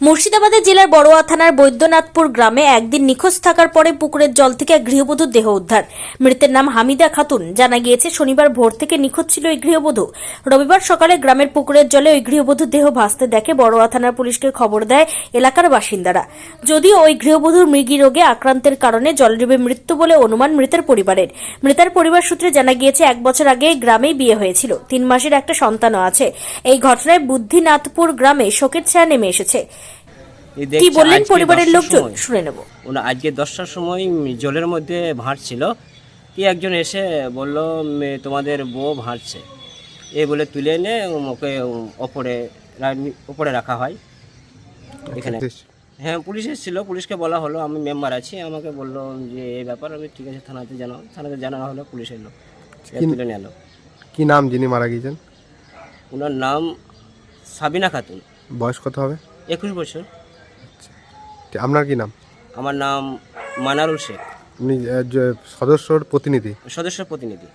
মুর্শিদাবাদের জেলার বড়োয়া থানার বৈদ্যনাথপুর গ্রামে একদিন নিখোঁজ থাকার পরে পুকুরের জল থেকে এক গৃহবধূর দেহ উদ্ধার। মৃতের নাম হামিদা খাতুন। জানা গিয়েছে, শনিবার ভোর থেকে নিখোঁজ ছিল ওই গৃহবধূ। রবিবার সকালে গ্রামের পুকুরের জলে ওই গৃহবধূর দেহ ভাসতে দেখে বড়োয়া থানার পুলিশকে খবর দেয় এলাকার বাসিন্দারা। যদিও ওই গৃহবধূর মৃগী রোগে আক্রান্তের কারণে জলডুবে মৃত্যু বলে অনুমান মৃতের পরিবারের। মৃতার পরিবার সূত্রে জানা গিয়েছে, এক বছর আগে গ্রামেই বিয়ে হয়েছিল। তিন মাসের একটা সন্তানও আছে। এই ঘটনায় বুদ্ধিনাথপুর গ্রামে শোকের ছায়া নেমে এসেছে। কি বললেন আজকে পরিবারের দশটার লোকজন? সময়- শুনে নেব। ওনা আজকে দশটার সময় জলের মধ্যে ভাঁড়ছিল। কি একজন এসে বলল তোমাদের বউ ভাঁড়ছে। এ বলে তুলে এনে ওকে ওপরে ওপরে রাখা হয়। এখানে। হ্যাঁ পুলিশ এসেছিল। পুলিশকে বলা হলো আমি মেম্বার আছি। আমাকে বলল যে এই ব্যাপার আমি ঠিক আছে থানাতে জানাও। থানাতে জানানো হলো পুলিশ এলো। তুলে নিয়ে এলো। কি নাম যিনি মারা গিয়েছেন? ওনার নাম সাবিনা খাতুন। বয়স কত হবে? একুশ বছর। আপনার কি নাম? আমার নাম মানারুল শেখ। আপনি জ- সদস্যর প্রতিনিধি? সদস্য প্রতিনিধি।